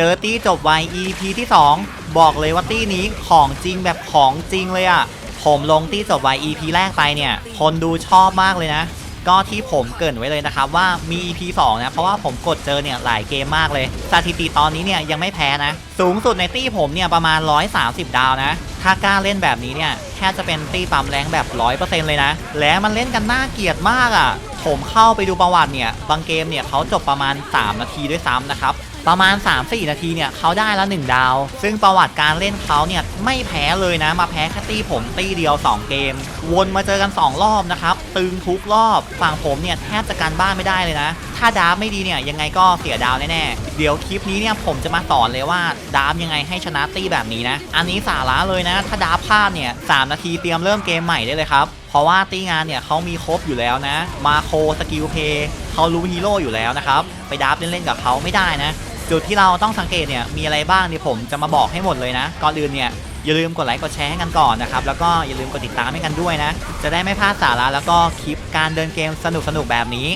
จอตี้จบไว EP ที่ 2 บอกเลยว่าตี้นี้ของจริงแบบของจริงเลยอะ่ะ ผมลงตี้จบไว EP แรกไปเนี่ย คนดูชอบมากเลยนะ ก็ที่ผมเกินไว้เลยนะครับว่ามี EP 2 นะ เพราะว่าผมกดเจอเนี่ยหลายเกมมากเลย สถิติตอนนี้เนี่ยยังไม่แพ้นะ สูงสุดในตี้ผมเนี่ยประมาณ 130 ดาวนะ ถ้ากล้าเล่นแบบนี้เนี่ยแค่จะเป็นตี้ปั๊มแรงแบบ 100%เลยนะ และมันเล่นกันน่าเกลียดมากอะ่ะ ผมเข้าไปดูประวัติเนี่ยบางเกมเนี่ยเขาจบประมาณ 3 นาทีด้วยซ้ำนะครับ ประมาณ 3-4 นาทีเนี่ยเขาได้แล้ว 1 ดาว ซึ่งประวัติการเล่นเขาเนี่ยไม่แพ้เลยนะ มาแพ้แค่ตีผมตีเดียว 2 เกม วนมาเจอกัน 2 รอบนะครับ ตึงทุกรอบฝั่งผมเนี่ยแทบจะการบ้านไม่ได้เลยนะ ถ้าดาร์ฟไม่ดีเนี่ยยังไงก็เสียดาวแน่ๆ เดี๋ยวคลิปนี้เนี่ยผมจะมาสอนเลยว่าดาร์ฟยังไงให้ชนะตีแบบนี้นะ อันนี้สาระเลยนะ ถ้าดาร์ฟพลาดเนี่ยสนาทีเตรียมเริ่มเกมใหม่ได้เลยครับเพราะว่าตีงานเนี่ยเขามีครบอยู่แล้วนะ มาโคสกิลเพย์เขารู้ฮีโร่อยู่แล้วนะครับไปดับเล่นๆกับเขาไม่ได้นะ จุดที่เราต้องสังเกตเนี่ยมีอะไรบ้างเนี่ยผมจะมาบอกให้หมดเลยนะ ก่อนอื่นเนี่ยอย่าลืมกดไลค์กดแชร์ให้กันก่อนนะครับ แล้วก็อย่าลืมกดติดตามให้กันด้วยนะ จะได้ไม่พลาดสาระแล้วก็คลิปการเดินเกมสนุกๆแบบนี้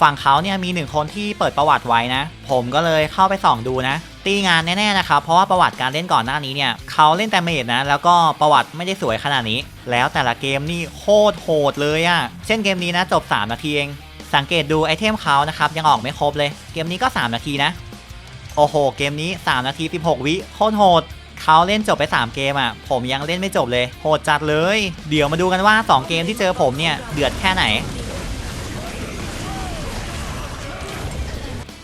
ฝั่งเขาเนี่ยมีหนึ่งคนที่เปิดประวัติไว้นะ ผมก็เลยเข้าไปส่องดูนะ ตีงานแน่ๆนะครับ เพราะว่าประวัติการเล่นก่อนหน้านี้เนี่ยเขาเล่นแต่เมจนะ แล้วก็ประวัติไม่ได้สวยขนาดนี้ แล้วแต่ละเกมนี่โคตรโหดเลยอะเช่นเกมนี้นะจบ 3 นาทีเอง สังเกตดูไอเทมเขานะครับยังออกไม่ครบเลย เกมนี้ก็ 3 นาทีนะ โอ้โห เกมนี้ 3 นาที 16 วิโคตรโหดเขาเล่นจบไป 3 เกมอะ ผมยังเล่นไม่จบเลย โหดจัดเลย เดี๋ยวมาดูกันว่า 2 เกมที่เจอผมเนี่ย เดือดแค่ไหน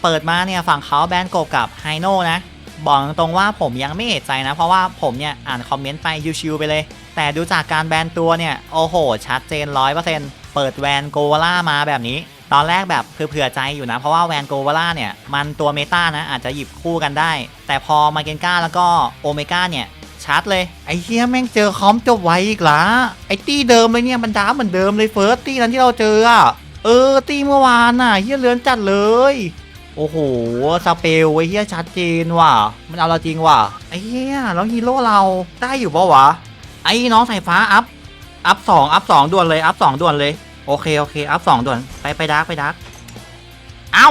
เปิดมาเนี่ย ฝั่งเขาแบนโกกับไฮโน่นะ บอกตรงๆว่าผมยังไม่เอะใจนะ เพราะว่าผมเนี่ย อ่านคอมเมนต์ไปชิวๆไปเลย แต่ดูจากการแบนตัวเนี่ย โอ้โห ชัดเจน 100%เปิดแวนโกล่ามาแบบนี้ ตอนแรกแบบเผื่อใจอยู่นะ เพราะว่าแวนโกวาล่าเนี่ย มันตัวเมตานะ อาจจะหยิบคู่กันได้ แต่พอมาเกนก้าแล้วก็โอเมก้าเนี่ยชัดเลย ไอ้เฮียแม่งเจอคอมจบไวอีกละไอ้ตี้เดิมเลยเนี่ยมันด้าเหมือนเดิมเลยเฟิร์สตี้นั้นที่เราเจออะเออตี้เมื่อวานน่ะเฮียเลือนจัดเลย โอ้โหสเปลไอ้เฮียชัดเจนว่ะ มันเอาเราจริงว่ะไอ้เฮียแล้วฮีโร่เราได้อยู่ปะวะไอ้น้องสายฟ้าอัพอัพสองอัพสองด่วนเลยอัพสองด่วนเลย โอเค โอเค อัพสองด่วน ไป ไปดักไปดักเอ้า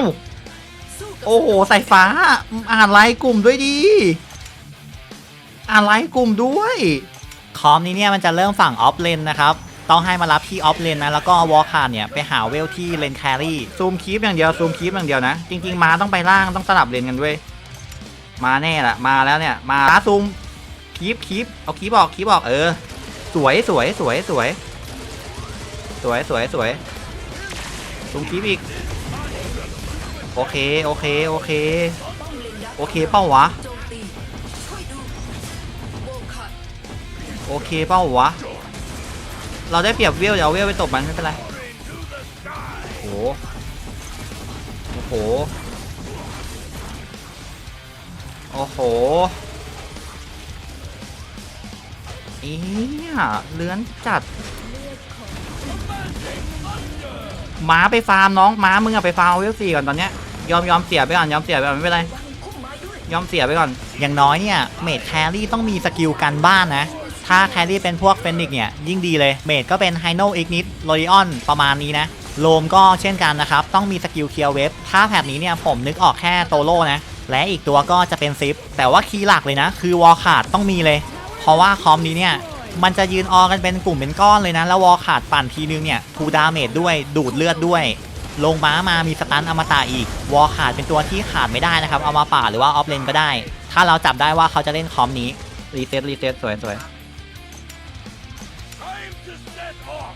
โอ้โหใสายฟ้า อ่านไลน์กลุ่มด้วยดี อ่านไลน์กลุ่มด้วย คอมนี้เนี่ยมันจะเริ่มฝั่งออฟเลนนะครับต้องให้มารับที่ออฟเลนนะ แล้วก็วอลคาร์เนี่ย ไปหาเวลที่เลนแครี่ ซูมคีปอย่างเดียว ซูมคีปอย่างเดียวนะ จริง ๆ มาต้องไปล่างต้องสลับเลนกันด้วย มาแน่ละมาแล้วเนี่ย มาซูมคีปคีปเอาคีปออกคีปออกเออ สวยสวยสวยสวยสวย สวยสวยซูมคีปอีก โอเค โอเค โอเค โอเคเป้าวะ โอเคเป้าวะ เราได้เปรียบเวลเดี๋ยวเอาเวลไปตบมันไม่เป็นไรโอ้โห โอ้โห โอ้โหเอียเลื้อนจัด ม้าไปฟาร์มน้องม้ามึงอะไปฟาร์มเอาเวลสี่ก่อนตอนเนี้ยยอมยอมเสียไปก่อนยอมเสียไปก่อนไม่เป็นไรยอมเสียไปก่อน อย่างน้อยเนี่ยเมดแครี่ต้องมีสกิลกันบ้านนะ ถ้าแครี่เป็นพวกเฟนิกเนี่ยยิ่งดีเลยเมดก็เป็นไฮโนอิกนิดโรดิออนประมาณนี้นะโลมก็เช่นกันนะครับ ต้องมีสกิลเคลียร์เวฟถ้าแผบนี้เนี่ยผมนึกออกแค่โตโร่นะ และอีกตัวก็จะเป็นซิป แต่ว่าคีย์หลักเลยนะ คือวอลขาดต้องมีเลย เพราะว่าคอมนี้เนี่ย มันจะยืนออกันเป็นกลุ่มเป็นก้อนเลยนะ แล้ววอลขาดปั่นทีนึงเนี่ยทูดาเมจด้วยดูดเลือดด้วย ลงม้ามามีสตันอมตะอีก วอลขาดเป็นตัวที่ขาดไม่ได้นะครับ เอามาป่าหรือว่าออฟเลนก็ได้ ถ้าเราจับได้ว่าเขาจะเล่นคอมนี้รีเซ็ตรีเซ็ตสวยสวย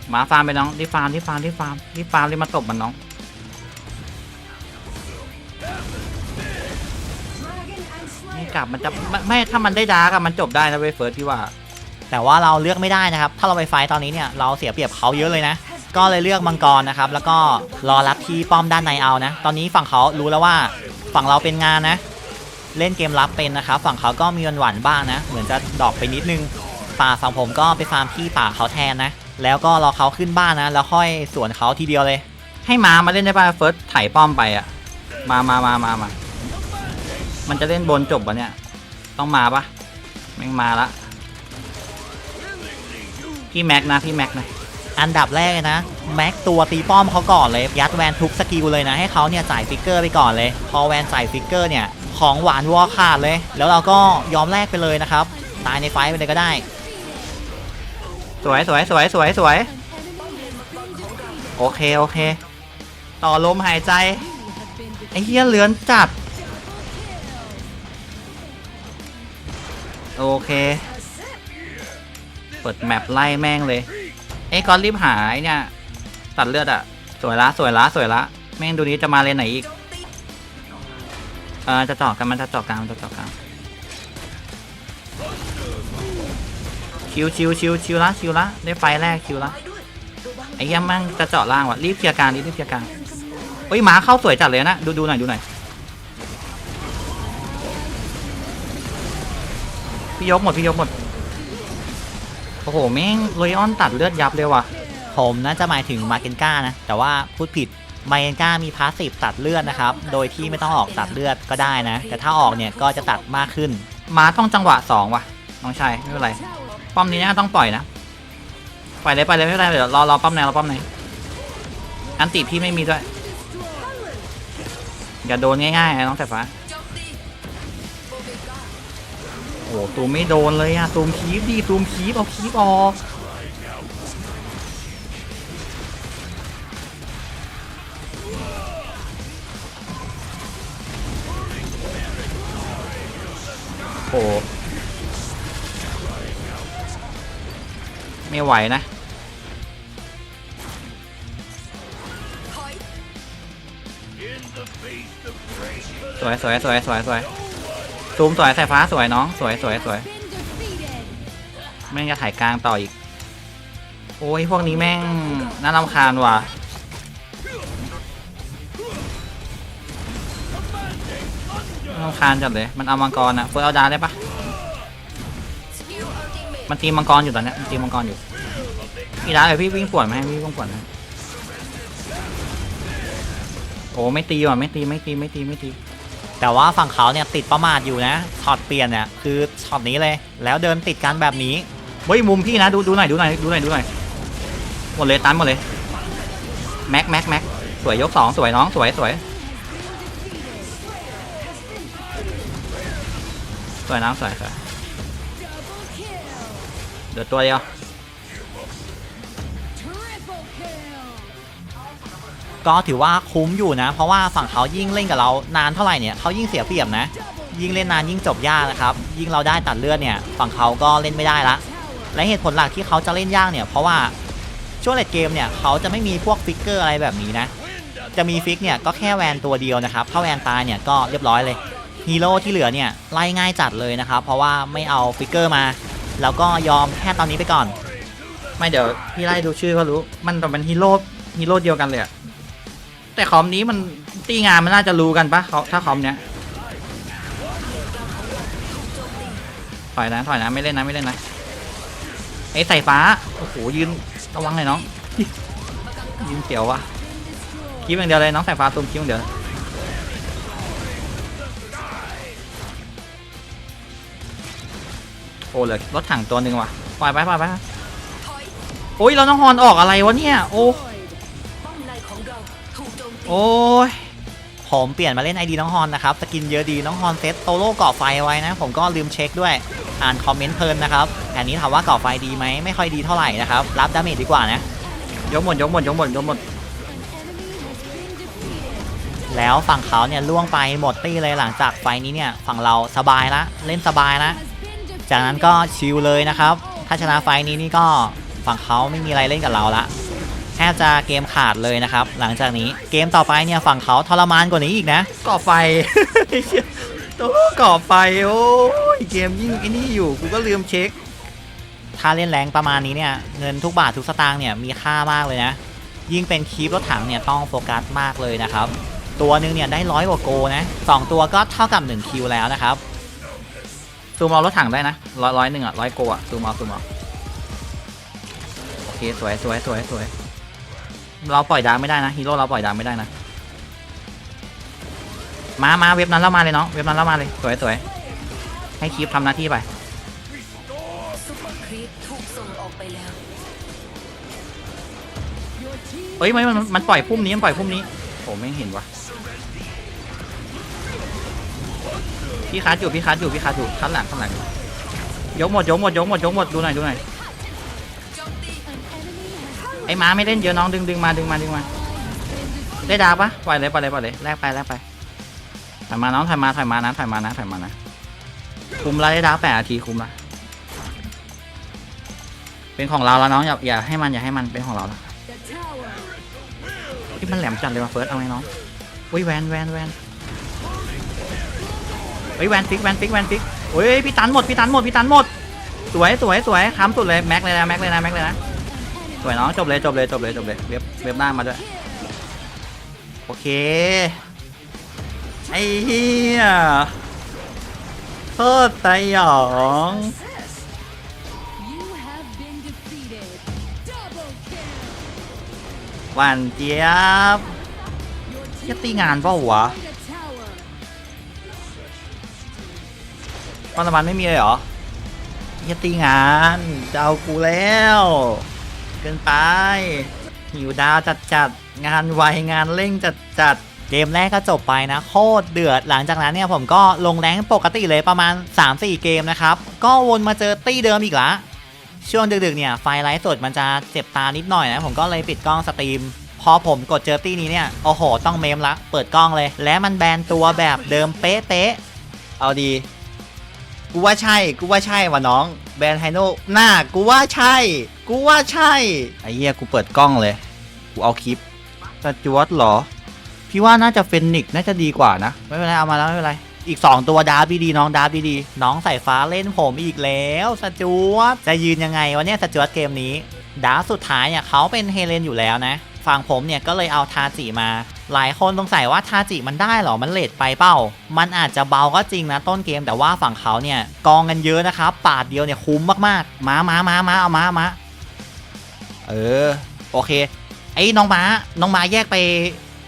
หมาฟาร์มไปน้องรีฟาร์มรีฟาร์มรีฟาร์มรีฟาร์มรีมาตบมันน้องไม่กลับมันจะไม่ถ้ามันได้ดาร์กอะมันจบได้นะเว้ยเฟิร์สพี่ว่า แต่ว่าเราเลือกไม่ได้นะครับ ถ้าเราไปไฟตอนนี้เนี่ยเราเสียเปรียบเขาเยอะเลยนะ ก็เลยเลือกมังกรนะครับ แล้วก็รอรับที่ป้อมด้านในเอานะ ตอนนี้ฝั่งเขารู้แล้วว่าฝั่งเราเป็นงานนะ เล่นเกมรับเป็นนะครับ ฝั่งเขาก็มีหวานบ้างนะ เหมือนจะดอกไปนิดนึง ป่าฝั่งผมก็ไปฟาร์มที่ป่าเขาแทนนะ แล้วก็รอเขาขึ้นบ้านนะ แล้วค่อยสวนเขาทีเดียวเลย ให้มามาเล่นได้ป่ะเฟิร์สไถ่ป้อมไปอะมามามามามามันจะเล่นบนจบวะเนี่ย ต้องมาปะแม่งมาละ พี่แม็กนะพี่แม็กนะอันดับแรกเลยนะแม็กตัวตีป้อมเขาก่อนเลย ยัดแวนทุกสกิลเลยนะให้เขาเนี่ยจ่ายฟิกเกอร์ไปก่อนเลย พอแวนจ่ายฟิกเกอร์เนี่ยของหวานวัวขาดเลย แล้วเราก็ยอมแลกไปเลยนะครับ ตายในไฟไปเลยก็ได้ สวยสวยสวยสวยสวยโอเคโอเค ต่อลมหายใจ ไอ้เหี้ยเลือนจัด โอเค ปิดแมปไล่แม่งเลยเอ้ยก่อนรีบหายเนี่ยตัดเลือดอะสวยละสวยละสวยละแม่งดูนี้จะมาเลนไหนอีกเออจะเจาะกันมันจะเจาะกลางมันจะเจาะกลางชิวชิวชิวชิวละชิวละได้ไฟแรกชิวละไอ้เหี้ยังมั่งจะเจาะล่างวะรีบเคลียร์กางรีบเคลียร์กางเฮ้ยหมาเข้าสวยจัดเลยนะดูดูหน่อยดูหน่อยพี่ยกหมดพี่ยกหมด โอ้โห แม่งโรยออนตัดเลือดยับเลยว่ะ ผมน่าจะหมายถึงมาเกนก้านะ แต่ว่าพูดผิดมาเกนก้ามีพาสซีฟตัดเลือดนะครับ โดยที่ไม่ต้องออกตัดเลือดก็ได้นะ แต่ถ้าออกเนี่ยก็จะตัดมากขึ้น มาต้องจังหวะ 2 ว่ะ น้องชายไม่เป็นไร ป้อมนี้น่าต้องปล่อยนะ ปล่อยเลยไปเลยไม่เป็นไรเดี๋ยวรอรอป้อมไหนรอป้อมไหน อันติพี่ไม่มีด้วย อย่าโดนง่ายๆนะน้องสายฟ้า หตูมไม่โดนเลยอะตูมคีบดีตูมคีบเอาคีบออกโอ้ไม่ไหวนะสวยสวยสวยสวยสวย ซูมสวยสายฟ้าสวยน้อง สวยสวยสวยแม่งจะถ่ายกลางต่ออีก โอ้ยพวกนี้แม่งน่ารำคาญว่ะน่ารำคาญจัดเลย มันเอามังกรอะเฟิร์สเอาดาได้ปะมันตีมังกรอยู่ตอนเนี้ยมันตีมังกรอยู่พี่ดาเลยพี่วิ่งปวดไหมพี่วิ่งปวดนะโอ้ไม่ตีว่ะไม่ตีไม่ตีไม่ตีไม่ตี แต่ว่าฝั่งเขาเนี่ยติดประมาทอยู่นะช็อตเปลี่ยนเนี่ยคือช็อตนี้เลย แล้วเดินติดกันแบบนี้เฮ้ยมุมพี่นะดูดูหน่อยดูหน่อยดูหน่อยดูหน่อยหมดเลยตันหมดเลยแม็กแม็กแม็กสวยยกสองสวยน้องสวยสวยสวยน้องสวยสวยเดือดตัวเดียว ก็ถือว่าคุ้มอยู่นะ เพราะว่าฝั่งเขายิ่งเล่นกับเรานานเท่าไหร่เนี่ยเขายิ่งเสียเปรียบนะ ยิ่งเล่นนานยิ่งจบยากนะครับ ยิ่งเราได้ตัดเลือดเนี่ยฝั่งเขาก็เล่นไม่ได้ละ และเหตุผลหลักที่เขาจะเล่นยากเนี่ยเพราะว่าช่วงเลดเกมเนี่ยเขาจะไม่มีพวกฟิกเกอร์อะไรแบบนี้นะ จะมีฟิกเนี่ยก็แค่แวนตัวเดียวนะครับถ้าแวนตายเนี่ยก็เรียบร้อยเลยฮีโร่ที่เหลือเนี่ยไล่ง่ายจัดเลยนะครับเพราะว่าไม่เอาฟิกเกอร์มา แล้วก็ยอมแค่ตอนนี้ไปก่อน ไม่เดี๋ยวพี่ไล่ดูชื่อก็รู้ มันเป็นฮีโร่ฮีโร่เดียวกันเลยอะ แต่คอมนี้มันตีงานมันน่าจะรู้กันปะเขาถ้าคอมเนี้ยถอยนะถอยนะไม่เล่นนะไม่เล่นนะไอ้ใส่ฟ้าโอ้โหยืนระวังเลยน้องยืนเสียววะคิดอย่างเดียวเลยน้องใส่ฟ้าตูมคิดอย่างเดียวโอ้เหลือรถถังตัวหนึ่งว่ะปล่อยไปปล่อยไปโอ้ยเราต้องฮอนออกอะไรวะเนี่ยโอ้ โอ้ยผมเปลี่ยนมาเล่นไอดีน้องฮอนนะครับ สกินเยอะดีน้องฮอนเซตโตโร่เกาะไฟไว้นะ ผมก็ลืมเช็คด้วย อ่านคอมเมนต์เพลินนะครับแผนนี้ถามว่าเกาะไฟดีไหมไม่ค่อยดีเท่าไหร่นะครับ รับดาเมจดีกว่านะ ยกหมดยกหมดยกหมดยกหมด แล้วฝั่งเขาเนี่ยล่วงไปหมดตี้เลยหลังจากไฟนี้เนี่ยฝั่งเราสบายละเล่นสบายละจากนั้นก็ชิลเลยนะครับ ถ้าชนะไฟนี้นี่ก็ฝั่งเขาไม่มีอะไรเล่นกับเราละ แทบจะเกมขาดเลยนะครับ หลังจากนี้เกมต่อไปเนี่ยฝั่งเขาทรมานกว่านี้อีกนะก่อไฟตัวก่อไฟโอ้ยเกมยิ่งไอ้นี่อยู่กูก็ลืมเช็ค ถ้าเล่นแรงประมาณนี้เนี่ยเงินทุกบาททุกสตางค์เนี่ยมีค่ามากเลยนะ ยิ่งเป็นคีบรถถังเนี่ยต้องโฟกัสมากเลยนะครับ ตัวหนึงเนี่ยได้ร้อยกว่าโกนะสองตัวก็เท่ากับ1คิวแล้วนะครับซูมเอารถถังได้นะร้อยร้อยหนึ่งอะร้อยโกอะซูมเอาซูมเอาโอเคสวยสวยสวยสวย เราปล่อยดาวไม่ได้นะฮีโร่เราปล่อยดาวไม่ได้นะมามาเว็บนั้นแล้วมาเลยเนาะเว็บนั้นแล้วมาเลยสวยสวยให้คีฟทำหน้าที่ไปเปอร์ครีปถูกส่งออกไปแล้ยไม่มันมันปล่อยพุ่มนี้มันปล่อยพุ่มนี้โอ้ไม่เห็นวะพี่คัดอยู่พี่คัดอยู่พี่คัดอยู่คัดหลังคัดหลังยกหมดยกหมดยกหมดยกหมดดูหน่อยดูหน่อย ไอ้ม้าไม่เล่นเยอะน้องดึงดึงมาดึงมาดึงมาได้ดาวปะปล่อยเลยปล่อยเลยปล่อยเลยแลกไปแลกไปถอยมาน้องถอยมาถอยมานะถอยมานะถอยมานะคุมล้วได้ดาวแปดนาทีคุมละเป็นของเราแล้วน้องอย่าอย่าให้มันอย่าให้มันเป็นของเราละที่มันแหลมจัดเลยว่ะเฟิร์สเอาไงน้องอุ้ยแวนแวนแวนเฮ้ยแวนฟิกแวนฟิกแวนฟิกโอ้ยพี่ตันหมดพี่ตันหมดพี่ตันหมดสวยสวยสวยค้ำสุดเลยแม็กเลยนะแม็กเลยนะแม็กเลยนะ วยน้องจบเลยจบเลยจบเลยจบเลยเว็บเว็บหน้ามาด้วยโอเคไอ้เหี้ยโคตรสยองหวานเจี๊ยบจะตีงานเปล่าวะความสมานไม่มีเลยเหรอจะตีงานจะเอากูแล้ว กินไป หิวดาวจัดจัดงานไวงานเร่งจัดจัดเกมแรกก็จบไปนะโคตรเดือดหลังจากนั้นเนี่ยผมก็ลงแรงปกติเลยประมาณ 3-4 เกมนะครับ ก็วนมาเจอตี้เดิมอีกละช่วงดึกๆเนี่ยไฟไลท์สดมันจะเจ็บตานิดหน่อยนะผมก็เลยปิดกล้องสตรีม พอผมกดเจอตี้นี้เนี่ยโอ้โห ต้องเมมละ เปิดกล้องเลย และมันแบนตัวแบบเดิมเป๊ะๆเอาดี กูว่าใช่ กูว่าใช่ว่ะน้อง แบรนด์ไฮโน่หน้า กูว่าใช่ กูว่าใช่ ไอ้เหี้ยกูเปิดกล้องเลย กูเอาคลิปสจวตเหรอ พี่ว่าน่าจะเฟนนิกน่าจะดีกว่านะ ไม่เป็นไร เอามาแล้วไม่เป็นไร อีก 2 ตัวดาร์ฟดีๆน้องดาร์ฟดีๆน้องใสายฟ้าเล่นผมอีกแล้วสจวตจะยืนยังไงวะเนี่ยสจวตเกมนี้ ดาร์ฟสุดท้ายเนี่ยเขาเป็นเฮเลนอยู่แล้วนะ ฝั่งผมเนี่ยก็เลยเอาทาจิมา หลายคนสงสัยว่าทาจิมันได้เหรอ มันเลทไปเป้า มันอาจจะเบาก็จริงนะต้นเกม แต่ว่าฝั่งเขาเนี่ยกองกันเยอะนะครับ ปาดเดียวเนี่ยคุ้มมากๆ มามามามาเอามามาเออ โอเค ไอ้น้องม้า น้องม้าแยกไป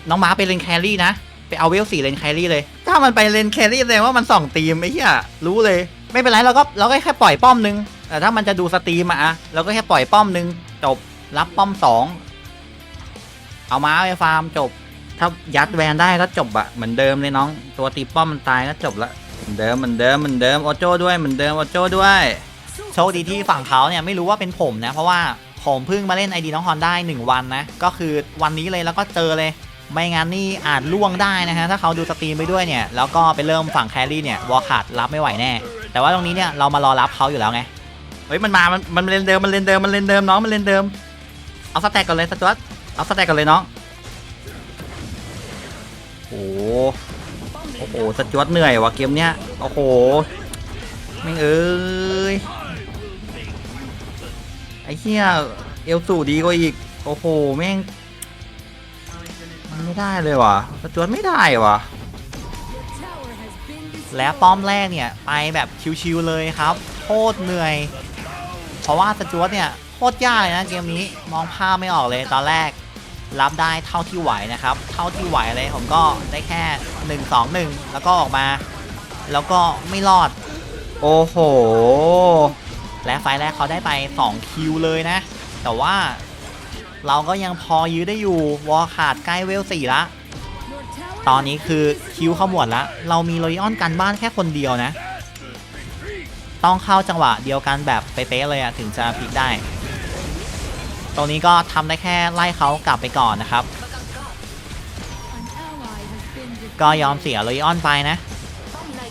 น้องม้าไปเลนแครี่นะ ไปเอาเวลสี่เลนแครี่เลย ถ้ามันไปเลนแครี่แสดงว่ามันส่องตีมไอ้เหี้ยรู้เลย ไม่เป็นไรเราก็เราก็แค่ปล่อยป้อมนึง แต่ถ้ามันจะดูสตรีมอะเราก็แค่ปล่อยป้อมนึง จบ รับป้อมสอง เอาม้าไปฟาร์มจบ ถ้ายัดแวนได้ก็จบอะเหมือนเดิมเลยน้อง ตัวตีป้อมมันตายก็จบละเหมือนเดิมเหมือนเดิมเหมือนเดิมโอโจ้ด้วยเหมือนเดิมโอโจ้ด้วยโชคดีที่ฝั่งเขาเนี่ยไม่รู้ว่าเป็นผมนะ เพราะว่าผมเพิ่งมาเล่นไอดีน้องฮอนได้ 1 วันนะ ก็คือวันนี้เลยแล้วก็เจอเลย ไม่งั้นนี่อาจล่วงได้นะฮะ ถ้าเขาดูสตรีมไปด้วยเนี่ย แล้วก็ไปเริ่มฝั่งแครี่เนี่ยวอลขาดรับไม่ไหวแน่ แต่ว่าตรงนี้เนี่ยเรามารอรับเขาอยู่แล้วไง เฮ้ยมันมา มันมันเลนเดิมมันเลนเดิมมันเลนเดิมน้องมันเลนเดิม เอาสแต็กก่อนเลยสจวตเอาสแต็กก่อนเลยน้อง โอ้โหโอ้โหสจวตเหนื่อยว่ะเกมเนี้ยโอ้โหแม่งเอ้ยไอ้เหี้ยเอลสูดีกว่าอีก โอ้โห แม่ง มันไม่ได้เลยว่ะสจวตไม่ได้ว่ะ และป้อมแรกเนี่ย ไปแบบชิวๆเลยครับโคตรเหนื่อย เพราะว่าสจวตเนี่ยโคตรยากเลยนะเกมนี้มองภาพไม่ออกเลยตอนแรก รับได้เท่าที่ไหวนะครับ เท่าที่ไหวเลยผมก็ได้แค่ 1 2 1 แล้วก็ออกมา แล้วก็ไม่รอด โอ้โห และไฟล์แรกเขาได้ไป 2 คิวเลยนะ แต่ว่าเราก็ยังพอยื้อได้อยู่ วอลขาดใกล้เวล4ละ ตอนนี้คือคิวเข้าหมวดละ เรามีโรยออนกันบ้านแค่คนเดียวนะ ต้องเข้าจังหวะเดียวกันแบบเป๊ะๆเลยอะถึงจะพลิกได้ ตรงนี้ก็ทำได้แค่ไล่เขากลับไปก่อนนะครับ ก็ยอมเสียโรยออนไปนะ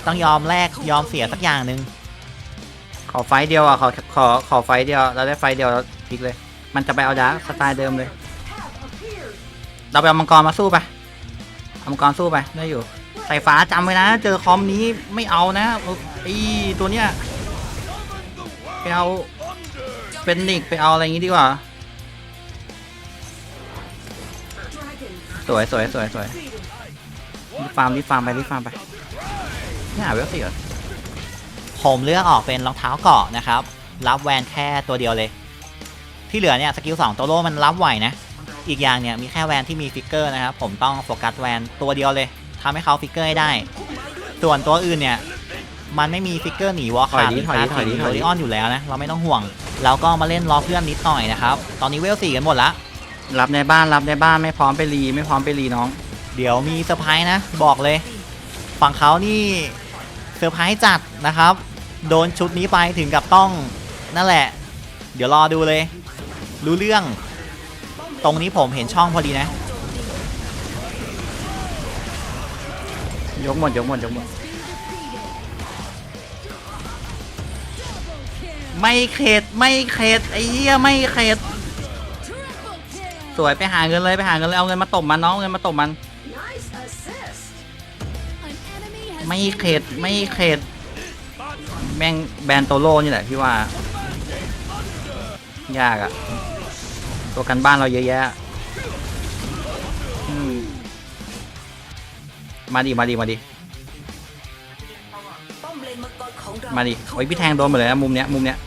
ต้องยอมแลกยอมเสียสักอย่างหนึ่งขอไฟต์เดียวอะขอขอขอไฟต์เดียวเราได้ไฟต์เดียวพลิกเลย มันจะไปเอาดาร์กสไตล์เดิมเลย เราไปเอามังกรมาสู้ไปเอามังกรสู้ไปได้อยู่ใสายฟ้าจำไว้นะ เจอคอมนี้ไม่เอานะไอตัวเนี้ยไปเอาเป็นนิกไปเอาอะไรอย่างงี้ดีกว่า สวยสวยสวยสวยรีบฟาร์มรีบฟาร์มไปรีบฟาร์มไปนี่หาเวลสี่เหรอผมเลือกออกเป็นรองเท้าเกราะนะครับ รับแวนแค่ตัวเดียวเลย ที่เหลือเนี่ยสกิล2ตัวโลมันรับไหวนะ อีกอย่างเนี่ยมีแค่แวนที่มีฟิกเกอร์นะครับ ผมต้องโฟกัสแวนตัวเดียวเลยทำให้เขาฟิกเกอร์ให้ได้ ส่วนตัวอื่นเนี่ยมันไม่มีฟิกเกอร์หนีวอลขาดถอยดิถอยดิถอยดิโรถอยดิลิออนอยู่แล้วนะ เราไม่ต้องห่วงแล้วก็มาเล่นล้อเพื่อนนิดหน่อยนะครับ ตอนนี้เวลสี่กันหมดละ รับในบ้านรับในบ้านไม่พร้อมไปรีไม่พร้อมไปรีน้อง เดี๋ยวมีเซอร์ไพรส์นะ บอกเลย ฝั่งเขานี่เซอร์ไพรส์จัดนะครับ โดนชุดนี้ไปถึงกับต้องนั่นแหละ เดี๋ยวรอดูเลย รู้เรื่อง ตรงนี้ผมเห็นช่องพอดีนะ ยกหมดยกหมดยกหมดไม่เข็ดไม่เข็ดไอ้เหี้ยไม่เข็ด สวยไปหาเงินเลยไปหาเงินเลยเอาเงินมาตบมันน้องเอาเงินมาตบมัน ไม่เข็ดไม่เข็ดแม่งแบนโตโร่นี่แหละพี่ว่า ยากอะตัวกันบ้านเราเยอะแยะมาดิมาดิมาดิมามาดิโอ้ยพี่แทงโดนหมดเลยนะมุมเนี้ยมุมเนี้ย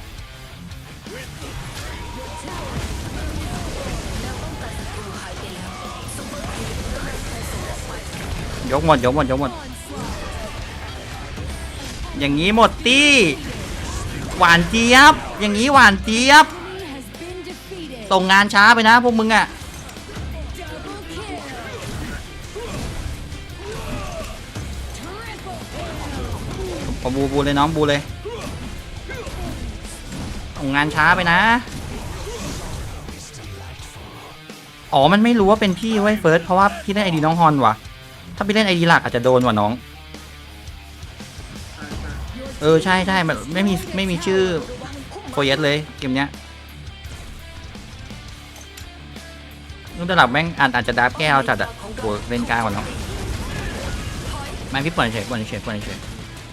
ยกหมดยกหมดยกหมด อย่างนี้หมดตี้หวานเจี๊ยบ อย่างนี้หวานเจี๊ยบ ส่งงานช้าไปนะพวกมึงอะพอบูบูเลยน้องบูเลยส่งงานช้าไปนะ อ๋อ มันไม่รู้ว่าเป็นพี่ไว้เฟิร์สเพราะว่าพี่เล่นไอดีน้องฮอนว่ะ ถ้าพี่เล่นไอดีหลักอาจจะโดนว่ะน้อง เออ ใช่ใช่มันไม่มีไม่มีชื่อโคเยสเลย เกมเนี้ยนุ่นระดับแม่งอาจอาจจะดับแก้วจัดอะโหเล่นกลางกว่าน้องแม่งพี่ปล่อยเฉยปล่อยเฉยปล่อยเฉย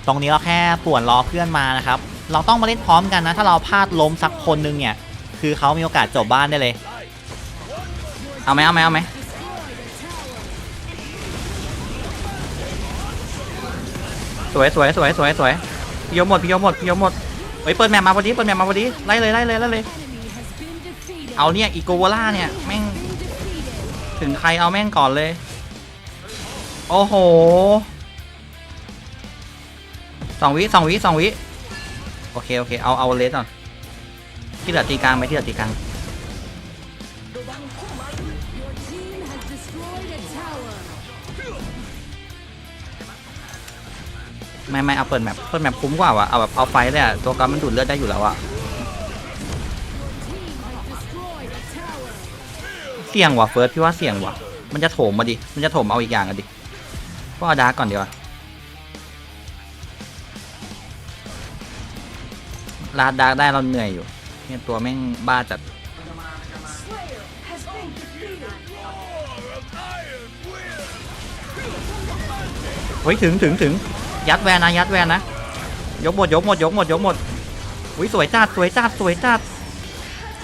ตรงนี้เราแค่ป่วนรอเพื่อนมานะครับ เราต้องมาเล่นพร้อมกันนะ ถ้าเราพลาดล้มสักคนนึงเนี่ย คือเขามีโอกาสจบบ้านได้เลย เอาไหมเอาไหมเอาไหม วยสวยสวยสวยสวยพี่ยกหมดพี่ยกหมดพี่ยกหมดเฮ้ยเปิดแมปมาพอดีเปิดแมปมาพอดีไล่เลยไล่เลยไล่เลยเอาเนี่ยอีโกวล่าเนี่ยแม่งถึงใครเอาแม่งก่อนเลย โอ้โหสองวิสองวิสองวิโอเคโอเคเอาเอาเลสก่อนที่เหลือตีกลางไปที่เหลือตีกลาง ไม่ไม่เอาเปิดแมปเปิดแมปคุ้มกว่าว่ะเอาแบบเอาไฟเลยอะตัวกราฟมันดูดเลือดได้อยู่แล้วอะเสี่ยงว่ะเฟิร์สพี่ว่าเสี่ยงว่ะ มันจะโถมมาดิ มันจะโถมเอาอีกอย่างอะดิ ก็เอาดาร์กก่อนดีกว่าลาดดาร์กได้เราเหนื่อยอยู่เนี่ยตัวแม่งบ้าจัดเฮ้ยถึงถึงถึง ยัดแวนนะยัดแวนนะ ยกหมดยกหมดยกหมดยกหมดอุ้ยสวยจัดสวยจัดสวยจัด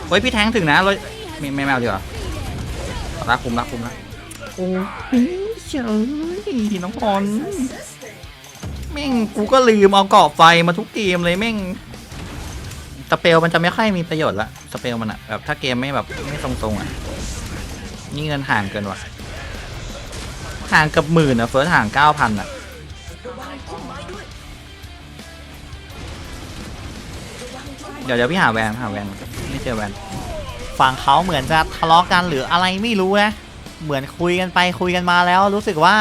เฮ้ยพี่แทงถึงนะเลยไม่ไม่แมวดีกว่ารักคุมรักคุมรักโอ้ยเฉยน้องพรแม่งกูก็ลืมเอาเกาะไฟมาทุกเกมเลยแม่งสเปลมันจะไม่ค่อยมีประโยชน์ละสเปลมันอะแบบถ้าเกมไม่แบบไม่ตรงๆอะนี่เงินห่างเกินว่ะห่างกับหมื่นอะเฟิร์สห่างเก้าพันอะ เดี๋ยวเดี๋ยวพี่หาแวนหาแวนไม่เจอแวนฝั่งเขาเหมือนจะทะเลาะกันหรืออะไรไม่รู้นะเหมือนคุยกันไปคุยกันมาแล้วรู้สึกว่า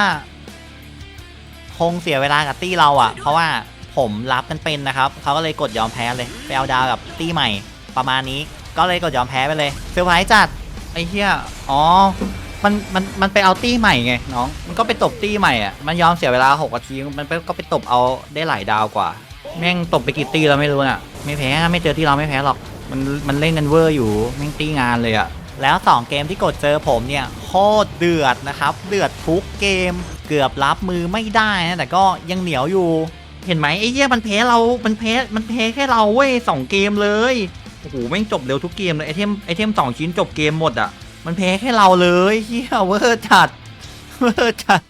คงเสียเวลากับตี้เราอะ่ะ เพราะว่าผมรับกันเป็นนะครับเขาก็เลยกดยอมแพ้เลยไปเอาดาวกับตี้ใหม่ประมาณนี้ ก็เลยกดยอมแพ้ไปเลยเซอร์ไพรส์จัดไอ้เหี้ยอ๋อมันมันมันไปเอาตี้ใหม่ไงน้อง มันก็ไปตบตี้ใหม่อะ มันยอมเสียเวลาหกนาที มันไปก็ไปตบเอาได้หลายดาวกว่า แม่งตบไปกี่ตีเราไม่รู้น่ะ ไม่แพ้ไม่เจอที่เราไม่แพ้หรอก มันมันเล่นกันเวอร์อยู่แม่งตีงานเลยอะแล้ว 2 เกมที่กดเจอผมเนี่ยโคตรเดือดนะครับ เดือดทุกเกมเกือบรับมือไม่ได้นะแต่ก็ยังเหนียวอยู่ เห็นไหมไอ้เหี้ยมันแพ้เรา มันแพ้ มันแพ้แค่เราเว้ยสองเกมเลย โอ้โหแม่งจบเร็วทุกเกมเลยไอเทมไอเทมสองชิ้นจบเกมหมดอะ มันแพ้แค่เราเลยเฮียเวอร์จัดเวอร์จัด